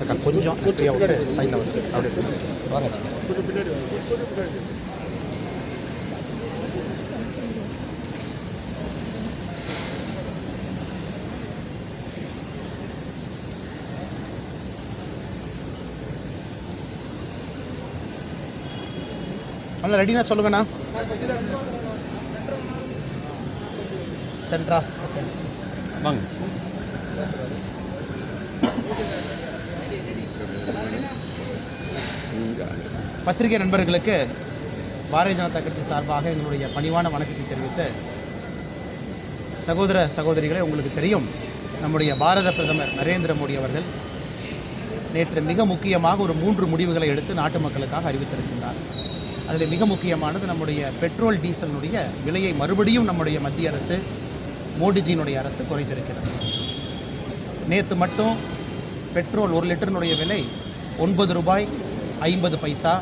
அக்கா கொஞ்சம் ஃப்ரீயாக விட்டு சைடில் வந்து அப்படியே வாங்க நல்லா ரெடினா சொல்லுங்கண்ணா சென்ட்ரா வாங்க பத்திரிகை நண்பர்களுக்கு பாரதிய ஜனதா கட்சி சார்பாக எங்களுடைய பணிவான வணக்கத்தை தெரிவித்து சகோதர சகோதரிகளை உங்களுக்கு தெரியும் நம்முடைய பாரத பிரதமர் நரேந்திர மோடி அவர்கள் நேற்று மிக முக்கியமாக ஒரு மூன்று முடிவுகளை எடுத்து நாட்டு மக்களுக்காக அறிவித்திருக்கின்றார். அதில் மிக முக்கியமானது நம்முடைய பெட்ரோல் டீசலினுடைய விலையை மறுபடியும் நம்முடைய மத்திய அரசு மோடிஜியினுடைய அரசு குறைத்திருக்கிறது. நேற்று மட்டும் பெட்ரோல் ஒரு லிட்டரினுடைய விலை ஒன்பது ரூபாய் ஐம்பது பைசா.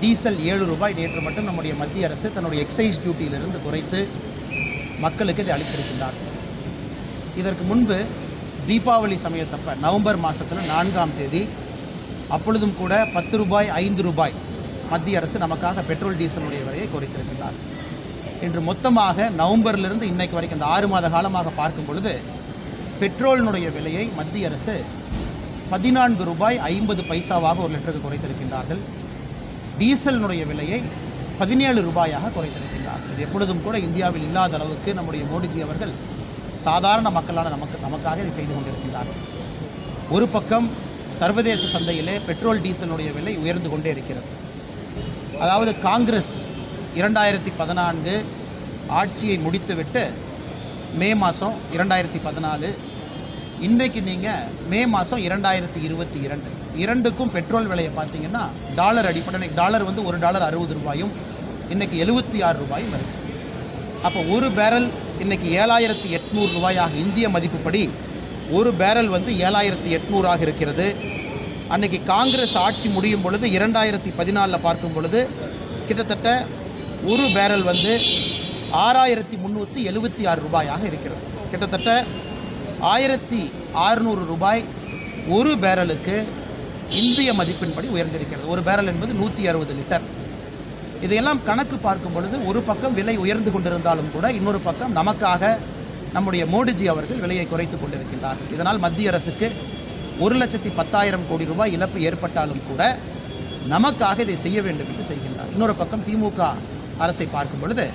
டீசல் ஏழு ரூபாய். நேற்று மட்டும் நம்முடைய மத்திய அரசு தன்னுடைய எக்ஸைஸ் டியூட்டியிலிருந்து குறைத்து மக்களுக்கு இதை அளித்திருக்கின்றார். இதற்கு முன்பு தீபாவளி சமயத்தப்ப நவம்பர் மாதத்தில் நான்காம் தேதி அப்பொழுதும் கூட பத்து ரூபாய் ஐந்து ரூபாய் மத்திய அரசு நமக்காக பெட்ரோல் டீசலுடைய விலையை குறைத்திருக்கின்றார். இன்று மொத்தமாக நவம்பரிலிருந்து இன்னைக்கு வரைக்கும் இந்த ஆறு மாத காலமாக பார்க்கும் பொழுது பெட்ரோலினுடைய விலையை மத்திய அரசு பதினான்கு ரூபாய் ஐம்பது பைசாவாக ஒரு லிட்டருக்கு குறைத்திருக்கின்றார்கள். டீசலினுடைய விலையை பதினேழு ரூபாயாக குறைத்திருக்கின்றார்கள். இது எப்பொழுதும் கூட இந்தியாவில் இல்லாத அளவுக்கு நம்முடைய மோடிஜி அவர்கள் சாதாரண மக்களான நமக்கு நமக்காக இதை செய்து கொண்டிருக்கின்றார்கள். ஒரு பக்கம் சர்வதேச சந்தையிலே பெட்ரோல் டீசலுடைய விலை உயர்ந்து கொண்டே இருக்கிறது. அதாவது காங்கிரஸ் இரண்டாயிரத்தி பதினான்கு ஆட்சியை முடித்துவிட்டு மே மாதம் இரண்டாயிரத்தி பதினாலு இன்றைக்கு நீங்கள் மே மாதம் இரண்டாயிரத்தி இருபத்தி இரண்டு. இரண்டுக்கும் பெட்ரோல் விலையை பார்த்தீங்கன்னா டாலர் அடிப்படை டாலர் வந்து ஒரு டாலர் அறுபது ரூபாயும் இன்றைக்கி எழுபத்தி ஆறு ரூபாயும் வருது. அப்போ ஒரு பேரல் இன்றைக்கி ஏழாயிரத்தி எட்நூறு ரூபாயாக இந்திய மதிப்புப்படி ஒரு பேரல் வந்து ஏழாயிரத்தி எட்நூறாக இருக்கிறது. அன்னைக்கு காங்கிரஸ் ஆட்சி முடியும் பொழுது இரண்டாயிரத்தி பதினாலில் பார்க்கும் பொழுது கிட்டத்தட்ட ஒரு பேரல் வந்து ஆறாயிரத்தி முந்நூற்றி எழுபத்தி ஆறு ரூபாயாக இருக்கிறது. கிட்டத்தட்ட ஆயிரத்தி ஆறுநூறு ரூபாய் ஒரு பேரலுக்கு இந்திய மதிப்பின்படி உயர்ந்திருக்கிறது. ஒரு பேரல் என்பது நூற்றி அறுபது லிட்டர். இதையெல்லாம் கணக்கு பார்க்கும் பொழுது ஒரு பக்கம் விலை உயர்ந்து கொண்டிருந்தாலும் கூட இன்னொரு பக்கம் நமக்காக நம்முடைய மோடிஜி அவர்கள் விலையை குறைத்து கொண்டிருக்கின்றார். இதனால் மத்திய அரசுக்கு ஒரு லட்சத்தி பத்தாயிரம் கோடி ரூபாய் இழப்பு ஏற்பட்டாலும் கூட நமக்காக இதை செய்ய வேண்டும் என்று செய்கின்றார். இன்னொரு பக்கம் திமுக அரசை பார்க்கும் பொழுது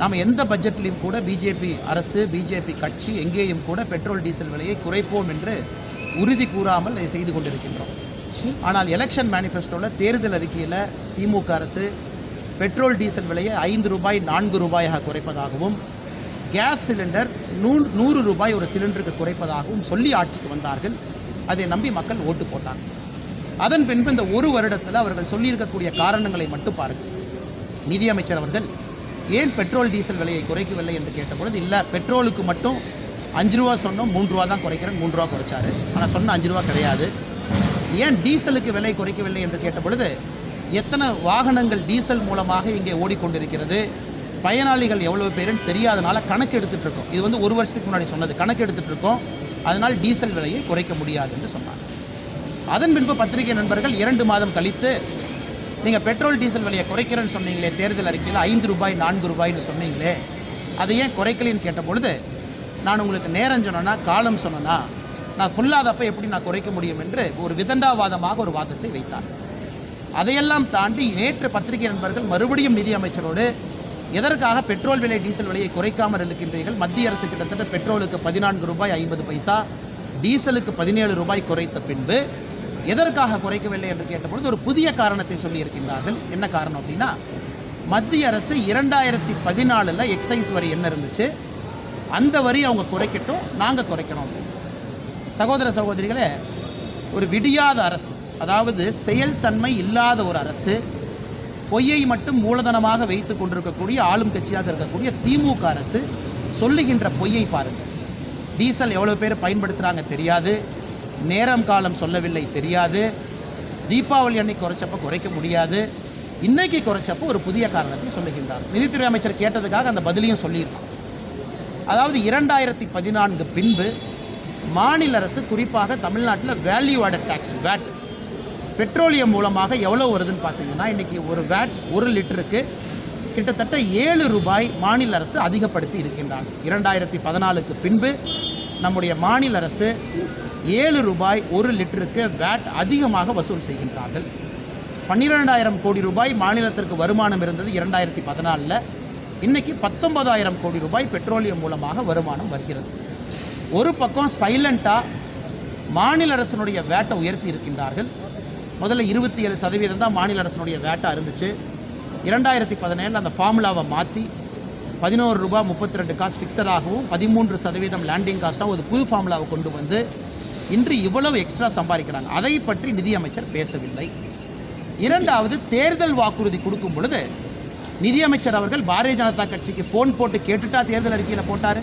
நாம் எந்த பட்ஜெட்லையும் கூட பிஜேபி அரசு பிஜேபி கட்சி எங்கேயும் கூட பெட்ரோல் டீசல் விலையை குறைப்போம் என்று உறுதி கூறாமல் செய்து கொண்டிருக்கின்றோம். ஆனால் எலெக்ஷன் மேனிஃபெஸ்டோவில் தேர்தல் அறிக்கையில் திமுக அரசு பெட்ரோல் டீசல் விலையை ஐந்து ரூபாய் நான்கு ரூபாயாக குறைப்பதாகவும் கேஸ் சிலிண்டர் நூ நூறு ரூபாய் ஒரு சிலிண்டருக்கு குறைப்பதாகவும் சொல்லி ஆட்சிக்கு வந்தார்கள். அதை நம்பி மக்கள் ஓட்டு போட்டாங்க. அதன் பின்பு இந்த ஒரு வருடத்தில் அவர்கள் சொல்லியிருக்கக்கூடிய காரணங்களை மட்டும் பாருங்கள் நிதியமைச்சர் அவர்கள் ஏன் பெட்ரோல் டீசல் விலையை குறைக்கவில்லை என்று கேட்டபொழுது இல்லை பெட்ரோலுக்கு மட்டும் அஞ்சு ரூபா சொன்னோம் மூன்று ரூபா தான் குறைக்கிறேன் மூன்று ரூபா குறைச்சாரு. ஆனால் சொன்ன அஞ்சு ரூபா கிடையாது. ஏன் டீசலுக்கு விலை குறைக்கவில்லை என்று கேட்டபொழுது எத்தனை வாகனங்கள் டீசல் மூலமாக இங்கே ஓடிக்கொண்டிருக்கிறது பயனாளிகள் எவ்வளவு பேருன்னு தெரியாதனால கணக்கு எடுத்துட்டு இருக்கோம். இது வந்து ஒரு வருஷத்துக்கு முன்னாடி சொன்னது கணக்கு எடுத்துகிட்டு இருக்கோம். அதனால் டீசல் விலையை குறைக்க முடியாது என்று சொன்னாங்க. அதன் பின்பு பத்திரிகை நண்பர்கள் இரண்டு மாதம் கழித்து நீங்கள் பெட்ரோல் டீசல் விலையை குறைக்கிறேன்னு சொன்னீங்களே தேர்தல் அறிக்கையில் ஐந்து ரூபாய் நான்கு ரூபாய்னு சொன்னீங்களே அதை ஏன் குறைக்கலைன்னு கேட்டபொழுது நான் உங்களுக்கு நேரம் சொன்னேன்னா காலம் சொன்னேன்னா நான் சொல்லாதப்ப எப்படி நான் குறைக்க முடியும் என்று ஒரு விதண்டாவாதமாக ஒரு வாதத்தை வைத்தார். அதையெல்லாம் தாண்டி நேற்று பத்திரிகை நண்பர்கள் மறுபடியும் நிதி அமைச்சரோடு எதற்காக பெட்ரோல் விலை டீசல் விலையை குறைக்காமல் இருக்கின்றீர்கள்? மத்திய அரசு கிட்டத்தட்ட பெட்ரோலுக்கு பதினான்கு ரூபாய் ஐம்பது பைசா டீசலுக்கு பதினேழு ரூபாய் குறைத்த பின்பு எதற்காக குறைக்கவில்லை என்று கேட்டபொழுது ஒரு புதிய காரணத்தை சொல்லியிருக்கின்றார்கள். என்ன காரணம் அப்படின்னா மத்திய அரசு இரண்டாயிரத்தி பதினாலில் எக்ஸைஸ் வரி என்ன இருந்துச்சு? அந்த வரி அவங்க குறைக்கட்டும் நாங்கள் குறைக்கணும் சகோதர சகோதரிகளே ஒரு விடியாத அரசு அதாவது செயல்தன்மை இல்லாத ஒரு அரசு பொய்யை மட்டும் மூலதனமாக வைத்து கொண்டிருக்கக்கூடிய ஆளும் கட்சியாக இருக்கக்கூடிய திமுக அரசு சொல்லுகின்ற பொய்யை பாருங்கள் டீசல் எவ்வளோ பேர் பயன்படுத்துகிறாங்க தெரியாது. நேரம் காலம் சொல்லவில்லை தெரியாது. தீபாவளி அன்னைக்கு குறைச்சப்ப குறைக்க முடியாது. இன்னைக்கு குறைச்சப்போ ஒரு புதிய காரணத்தை சொல்லுகின்றார். நிதித்துறை அமைச்சர் கேட்டதுக்காக அந்த பதிலையும் சொல்லியிருக்கான் அதாவது இரண்டாயிரத்தி பதினான்கு பின்பு மாநில அரசு குறிப்பாக தமிழ்நாட்டில் value added tax VAT petroleum மூலமாக எவ்வளோ வருதுன்னு பார்த்தீங்கன்னா இன்றைக்கி ஒரு வேட் ஒரு லிட்டருக்கு கிட்டத்தட்ட ஏழு ரூபாய் மாநில அரசு அதிகப்படுத்தி இருக்கின்றான் இரண்டாயிரத்தி பதினாலுக்கு பின்பு நம்முடைய மாநில அரசு ஏழு ரூபாய் ஒரு லிட்டருக்கு வேட் அதிகமாக வசூல் செய்கின்றார்கள். பன்னிரெண்டாயிரம் கோடி ரூபாய் மாநிலத்திற்கு வருமானம் இருந்தது இரண்டாயிரத்தி பதினாலில். இன்றைக்கி பத்தொன்பதாயிரம் கோடி ரூபாய் பெட்ரோலியம் மூலமாக வருமானம் வருகிறது. ஒரு பக்கம் சைலண்ட்டாக மாநில அரசினுடைய வேட்டை உயர்த்தி இருக்கின்றார்கள். முதல்ல இருபத்தி ஏழு சதவீதம் தான் மாநில அரசினுடைய வேட்டாக இருந்துச்சு. இரண்டாயிரத்தி பதினேழில் அந்த ஃபார்முலாவை மாற்றி பதினோரு ரூபாய் முப்பத்தி ரெண்டு காசு ஃபிக்ஸடாகவும் பதிமூன்று சதவீதம் லேண்டிங் காஸ்ட்டாகவும் ஒரு புது ஃபார்முலாவை கொண்டு வந்து இன்று இவ்வளவு எக்ஸ்ட்ரா சம்பாதிக்கிறாங்க. அதை பற்றி நிதியமைச்சர் பேசவில்லை. இரண்டாவது தேர்தல் வாக்குறுதி கொடுக்கும் பொழுது நிதியமைச்சர் அவர்கள் பாரதிய ஜனதா கட்சிக்கு ஃபோன் போட்டு கேட்டுட்டா தேர்தல் அறிக்கையில் போட்டார்?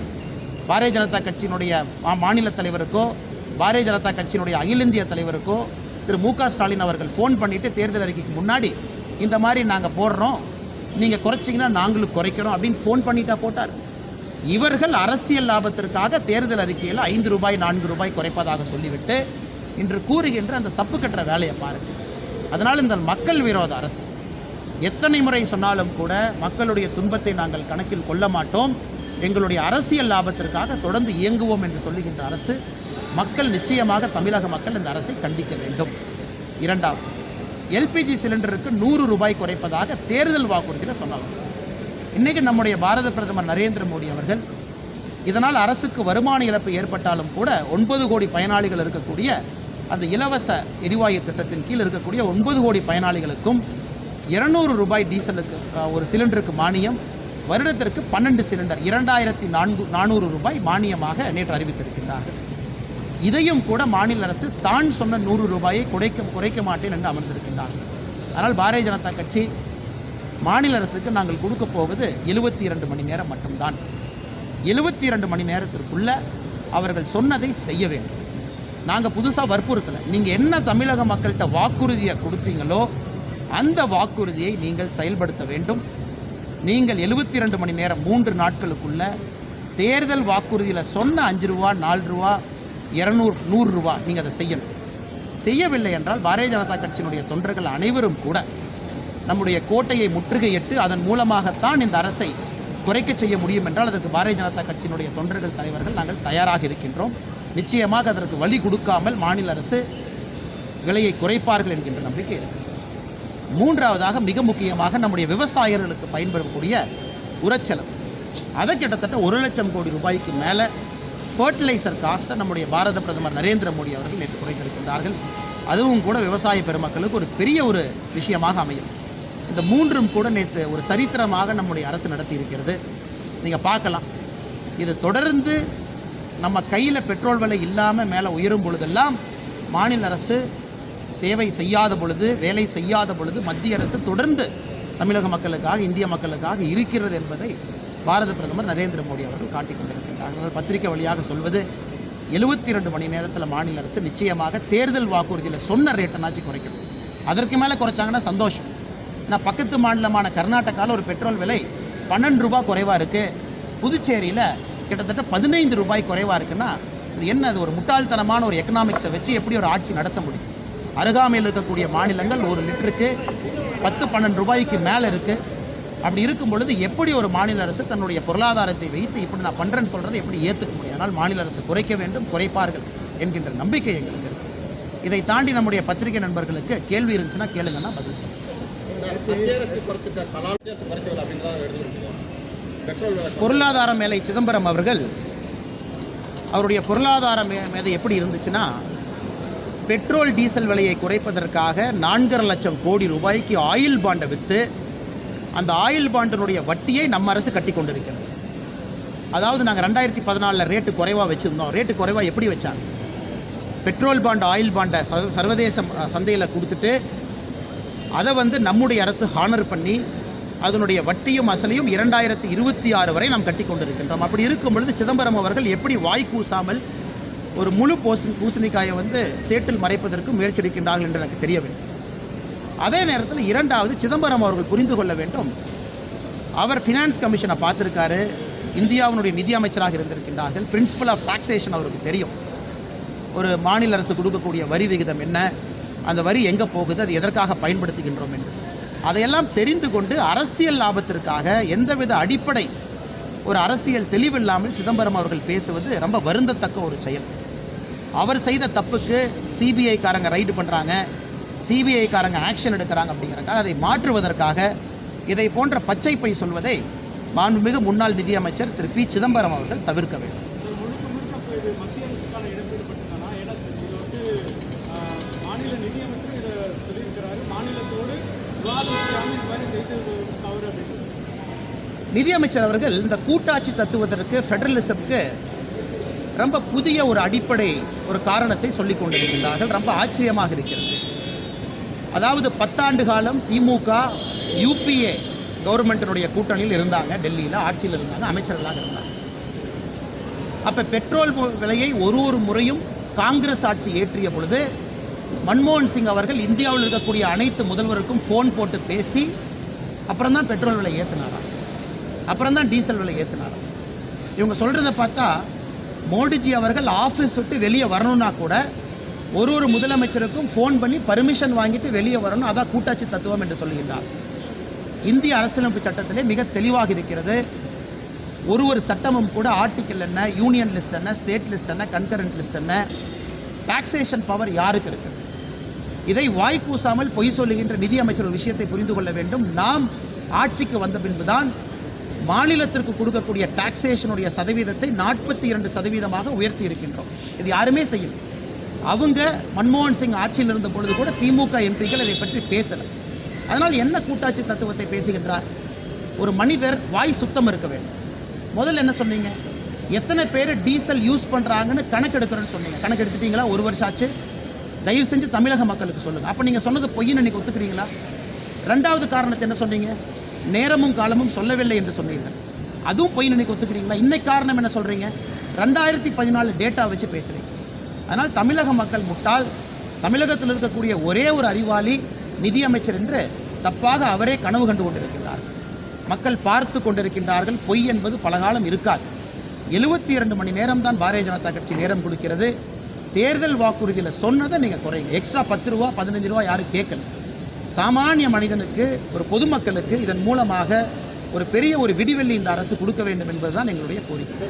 பாரதிய ஜனதா கட்சியினுடைய மா- மாநில தலைவருக்கோ பாரதிய ஜனதா கட்சியினுடைய அகில இந்திய தலைவருக்கோ திரு மு க ஸ்டாலின் அவர்கள் ஃபோன் பண்ணிவிட்டு தேர்தல் அறிக்கைக்கு முன்னாடி இந்த மாதிரி நாங்கள் போடுறோம். நீங்கள் குறைச்சிங்கன்னா நாங்களும் குறைக்கிறோம் அப்படின்னு ஃபோன் பண்ணிட்டா போட்டார். இவர்கள் அரசியல் லாபத்திற்காக தேர்தல் அறிக்கையில் ஐந்து ரூபாய் நான்கு ரூபாய் குறைப்பதாக சொல்லிவிட்டு இன்று கூறுகின்ற அந்த சப்பு கட்டுற வேலையை பாருங்க. அதனால் இந்த மக்கள் விரோத அரசு. எத்தனை முறை சொன்னாலும் கூட மக்களுடைய துன்பத்தை நாங்கள் கணக்கில் கொள்ள மாட்டோம். எங்களுடைய அரசியல் லாபத்திற்காக தொடர்ந்து இயங்குவோம் என்று சொல்லுகின்ற அரசு மக்கள் நிச்சயமாக தமிழக மக்கள் இந்த அரசை கண்டிக்க வேண்டும். இரண்டாவது எல்பிஜி சிலிண்டருக்கு நூறு ரூபாய் குறைப்பதாக தேர்தல் வாக்குறுதியில் சொன்னாங்க. இன்றைக்கி நம்முடைய பாரத பிரதமர் நரேந்திர மோடி அவர்கள் இதனால் அரசுக்கு வருமான இழப்பு ஏற்பட்டாலும் கூட ஒன்பது கோடி பயனாளிகள் இருக்கக்கூடிய அந்த இலவச எரிவாயு திட்டத்தின் கீழ் இருக்கக்கூடிய ஒன்பது கோடி பயனாளிகளுக்கும் இருநூறு ரூபாய் டீசலுக்கு ஒரு சிலிண்டருக்கு மானியம் வருடத்திற்கு பன்னெண்டு சிலிண்டர் இரண்டாயிரத்தி நான்கு நானூறு ரூபாய் மானியமாக நேற்று அறிவித்திருக்கின்றார்கள். இதையும் கூட மாநில அரசு தான் சொன்ன நூறு ரூபாயை குறைக்க குறைக்க மாட்டேன் என்று அமர்ந்திருக்கின்றார்கள். ஆனால் பாரதிய ஜனதா கட்சி மாநில அரசுக்கு நாங்கள் கொடுக்க போவது எழுபத்தி இரண்டு மணி நேரம் மட்டும்தான். எழுபத்தி இரண்டு மணி நேரத்திற்குள்ள அவர்கள் சொன்னதை செய்ய வேண்டும். நாங்கள் புதுசாக வற்புறுத்தலை. நீங்கள் என்ன தமிழக மக்கள்கிட்ட வாக்குறுதியை கொடுத்தீங்களோ அந்த வாக்குறுதியை நீங்கள் செயல்படுத்த வேண்டும். நீங்கள் எழுபத்தி ரெண்டு மணி நேரம் மூன்று நாட்களுக்குள்ள தேர்தல் வாக்குறுதியில் சொன்ன அஞ்சு ரூபா நாலு ரூபா இரநூறு நூறுரூவா நீங்கள் அதை செய்யணும். செய்யவில்லை என்றால் பாரதிய ஜனதா கட்சியினுடைய தொண்டர்கள் அனைவரும் கூட நம்முடைய கோட்டையை முற்றுகையிட்டு அதன் மூலமாகத்தான் இந்த அரசை குறைக்க செய்ய முடியும் என்றால் அதற்கு பாரதிய ஜனதா கட்சியினுடைய தொண்டர்கள் தலைவர்கள் நாங்கள் தயாராக இருக்கின்றோம். நிச்சயமாக அதற்கு வழி கொடுக்காமல் மாநில அரசு விலையை குறைப்பார்கள் என்கின்ற நம்பிக்கை இருக்கு. மூன்றாவதாக மிக முக்கியமாக நம்முடைய விவசாயிகளுக்கு பயன்படக்கூடிய உரச்செலவு. அதை கிட்டத்தட்ட ஒரு லட்சம் கோடி ரூபாய்க்கு மேலே ஃபர்டிலைசர் காஸ்ட்டை நம்முடைய பாரத பிரதமர் நரேந்திர மோடி அவர்கள் நேற்று குறைத்திருக்கின்றார்கள். அதுவும் கூட விவசாய பெருமக்களுக்கு ஒரு பெரிய ஒரு விஷயமாக அமையும். இந்த மூன்றும் கூட நேற்று ஒரு சரித்திரமாக நம்முடைய அரசு நடத்தி இருக்கிறது நீங்கள் பார்க்கலாம். இது தொடர்ந்து நம்ம கையில் பெட்ரோல் விலை இல்லாமல் மேலே உயரும் பொழுதெல்லாம் மாநில அரசு சேவை செய்யாத பொழுது வேலை செய்யாத பொழுது மத்திய அரசு தொடர்ந்து தமிழக மக்களுக்காக இந்திய மக்களுக்காக இருக்கிறது என்பதை பாரத பிரதமர் நரேந்திர மோடி அவர்கள் காட்டிக் கொண்டிருக்கின்றார் பத்திரிகை வழியாக சொல்வது எழுபத்தி ரெண்டு மணி நேரத்தில் மாநில அரசு நிச்சயமாக தேர்தல் வாக்குறுதியில் சொன்ன ரேட்டனாச்சும் குறைக்கணும். அதற்கு மேலே குறைச்சாங்கன்னா சந்தோஷம். ஏன்னா பக்கத்து மாநிலமான கர்நாடகாவில் ஒரு பெட்ரோல் விலை பன்னெண்டு ரூபாய் குறைவாக இருக்குது புதுச்சேரியில் கிட்டத்தட்ட பதினைந்து ரூபாய் குறைவாக இருக்குன்னா இது என்ன அது ஒரு முட்டாள்தனமான ஒரு எக்கனாமிக்ஸை வச்சு எப்படி ஒரு ஆட்சி நடத்த முடியும்? அருகாமையில் இருக்கக்கூடிய மாநிலங்கள் ஒரு லிட்டருக்கு பத்து பன்னெண்டு ரூபாய்க்கு மேலே இருக்குது அப்படி இருக்கும் பொழுது எப்படி ஒரு மாநில அரசு தன்னுடைய பொருளாதாரத்தை வைத்து இப்படி நான் பண்ணுறேன்னு சொல்கிறதை எப்படி ஏற்றுக்க முடியும்? ஆனால் மாநில அரசு குறைக்க வேண்டும் குறைப்பார்கள் என்கின்ற நம்பிக்கை எங்களுக்கு இதை தாண்டி நம்முடைய பத்திரிகை நண்பர்களுக்கு கேள்வி இருந்துச்சுன்னா கேளுங்கன்னா பதில் சொல்லுங்கள் பொருளாதார மேலை சிதம்பரம் அவர்கள் அவருடைய பொருளாதார மே மேதை எப்படி இருந்துச்சுன்னா பெட்ரோல் டீசல் விலையை குறைப்பதற்காக நான்கரை லட்சம் கோடி ரூபாய்க்கு ஆயில் பாண்டை விற்று அந்த ஆயில் பாண்டினுடைய வட்டியை நம்ம அரசு கட்டி கொண்டிருக்கிறது. அதாவது நாங்கள் ரெண்டாயிரத்தி பதினாலில் ரேட்டு குறைவாக வச்சுருந்தோம். ரேட்டு குறைவாக எப்படி வச்சாங்க? பெட்ரோல் பாண்ட் ஆயில் பாண்டை சர்வதேச சந்தையில் கொடுத்துட்டு அதை வந்து நம்முடைய அரசு ஹானர் பண்ணி அதனுடைய வட்டியும் அசலையும் இரண்டாயிரத்தி இருபத்தி ஆறு வரை நாம் கட்டி கொண்டிருக்கின்றோம். அப்படி இருக்கும் பொழுது சிதம்பரம் அவர்கள் எப்படி வாய் கூசாமல் ஒரு முழு பூசணி பூசணிக்காயை வந்து சேற்றில் மறைப்பதற்கு முயற்சி எடுக்கின்றார்கள் என்று எனக்கு தெரியவில்லை. அதே நேரத்தில் இரண்டாவது சிதம்பரம் அவர்கள் புரிந்து கொள்ள வேண்டும். அவர் ஃபினான்ஸ் கமிஷனை பார்த்துருக்காரு. இந்தியாவினுடைய நிதி அமைச்சராக இருந்திருக்கின்றார்கள். பிரின்சிபல் ஆஃப் டாக்ஸேஷன் அவருக்கு தெரியும். ஒரு மாநில அரசு கொடுக்கக்கூடிய வரி விகிதம் என்ன? அந்த வரி எங்கே போகுது? அது எதற்காக பயன்படுத்துகின்றோம் என்று. அதையெல்லாம் தெரிந்து கொண்டு அரசியல் லாபத்திற்காக எந்தவித அடிப்படை ஒரு அரசியல் தெளிவில்லாமல் சிதம்பரம் அவர்கள் பேசுவது ரொம்ப வருந்தத்தக்க ஒரு செயல். அவர் செய்த தப்புக்கு சிபிஐ காரங்க ரைடு பண்ணுறாங்க சிபிஐ காரங்க ஆக்ஷன் எடுக்கிறாங்க அப்படிங்கிறக்காக அதை மாற்றுவதற்காக இதை போன்ற பச்சை பை சொல்வதை மாண்புமிகு முன்னாள் நிதியமைச்சர் திரு பி. சிதம்பரம் அவர்கள் தவிர்க்க வேண்டும். நிதியமைச்சர் அவர்கள் இந்த கூட்டாட்சி தத்துவத்திற்கு ஃபெடரலிசம்க்கு ரொம்ப புதிய ஒரு அடிப்படை ஒரு காரணத்தை சொல்லிக் கொண்டிருக்கின்றார்கள். ரொம்ப ஆச்சரியமாக இருக்கிறது. அதாவது பத்தாண்டு காலம் திமுக யூபிஏ கவர்மெண்ட்டினுடைய கூட்டணியில் இருந்தாங்க டெல்லியில் ஆட்சியில் இருந்தாங்க அமைச்சர்களாக இருந்தாங்க. அப்போ பெட்ரோல் விலையை ஒரு ஒரு முறையும் காங்கிரஸ் ஆட்சி ஏற்றிய பொழுது மன்மோகன் சிங் அவர்கள் இந்தியாவில் இருக்கக்கூடிய அனைத்து முதல்வருக்கும் ஃபோன் போட்டு பேசி அப்புறம் தான் பெட்ரோல் விலை ஏற்றினாராம் அப்புறம் தான் டீசல் விலை ஏற்றினாராம் இவங்க சொல்கிறத பார்த்தா மோடிஜி அவர்கள் ஆஃபீஸ் விட்டு வெளியே வரணும்னா கூட ஒரு ஒரு முதலமைச்சருக்கும் ஃபோன் பண்ணி பர்மிஷன் வாங்கிட்டு வெளியே வரணும். அதான் கூட்டாட்சி தத்துவம் என்று சொல்லுகின்றார். இந்திய அரசியலமைப்பு சட்டத்திலே மிக தெளிவாக இருக்கிறது. ஒரு ஒரு சட்டமும் கூட ஆர்டிக்கல் என்ன யூனியன் லிஸ்ட் என்ன ஸ்டேட் லிஸ்ட் என்ன கன்கரண்ட் லிஸ்ட் என்ன டாக்ஸேஷன் பவர் யாருக்கு இருக்குது? இதை வாய் கூசாமல் பொய் சொல்லுகின்ற நிதியமைச்சர் ஒரு விஷயத்தை புரிந்து கொள்ள வேண்டும். நாம் ஆட்சிக்கு வந்த பின்புதான் மாநிலத்திற்கு கொடுக்கக்கூடிய டாக்ஸேஷனுடைய சதவீதத்தை நாற்பத்தி இரண்டு சதவீதமாக உயர்த்தி இருக்கின்றோம். இது யாருமே செய்யும் அவங்க மன்மோகன் சிங் ஆட்சியில் இருந்த பொழுது கூட திமுக எம்பிக்கள் இதை பற்றி பேசலை. அதனால் என்ன கூட்டாட்சி தத்துவத்தை பேசுகின்றார்? ஒரு மனிதர் வாய் சுத்தம் இருக்க வேண்டும். முதல்ல என்ன சொன்னீங்க? எத்தனை பேர் டீசல் யூஸ் பண்ணுறாங்கன்னு கணக்கெடுக்கிறேன்னு சொன்னீங்க. கணக்கு எடுத்துட்டீங்களா ஒரு வருஷம் ஆச்சு. தயவு செஞ்சு தமிழக மக்களுக்கு சொல்லுங்கள் அப்போ நீங்கள் சொன்னது பொய்ன்னு இன்னைக்கு ஒத்துக்கிறீங்களா? ரெண்டாவது காரணத்தை என்ன சொன்னீங்க? நேரமும் காலமும் சொல்லவில்லை என்று சொன்னீர்கள் அதுவும் பொய் இன்னைக்கு ஒத்துக்கிறீங்களா? இன்னைக்கு காரணம் என்ன சொல்கிறீங்க ரெண்டாயிரத்தி பதினாலு டேட்டா வச்சு பேசுகிறீங்க அதனால் தமிழக மக்கள் முட்டாள். தமிழகத்தில் இருக்கக்கூடிய ஒரே ஒரு அறிவாளி நிதியமைச்சர் என்று தப்பாக அவரே கனவு கண்டு கொண்டிருக்கிறார் மக்கள் பார்த்து கொண்டிருக்கின்றார்கள் பொய் என்பது பலகாலம் இருக்காது. எழுபத்தி இரண்டு மணி நேரம் தான் பாரதிய ஜனதா கட்சி நேரம் கொடுக்கிறது. தேர்தல் வாக்குறுதியில் சொன்னதை நீங்கள் குறைங்க. எக்ஸ்ட்ரா பத்து ரூபா பதினஞ்சு ரூபா யாரும் கேட்கல. சாமானிய மனிதனுக்கு ஒரு பொதுமக்களுக்கு இதன் மூலமாக ஒரு பெரிய ஒரு விடிவெள்ளி இந்த அரசு கொடுக்க வேண்டும் என்பதுதான் எங்களுடைய கோரிக்கை.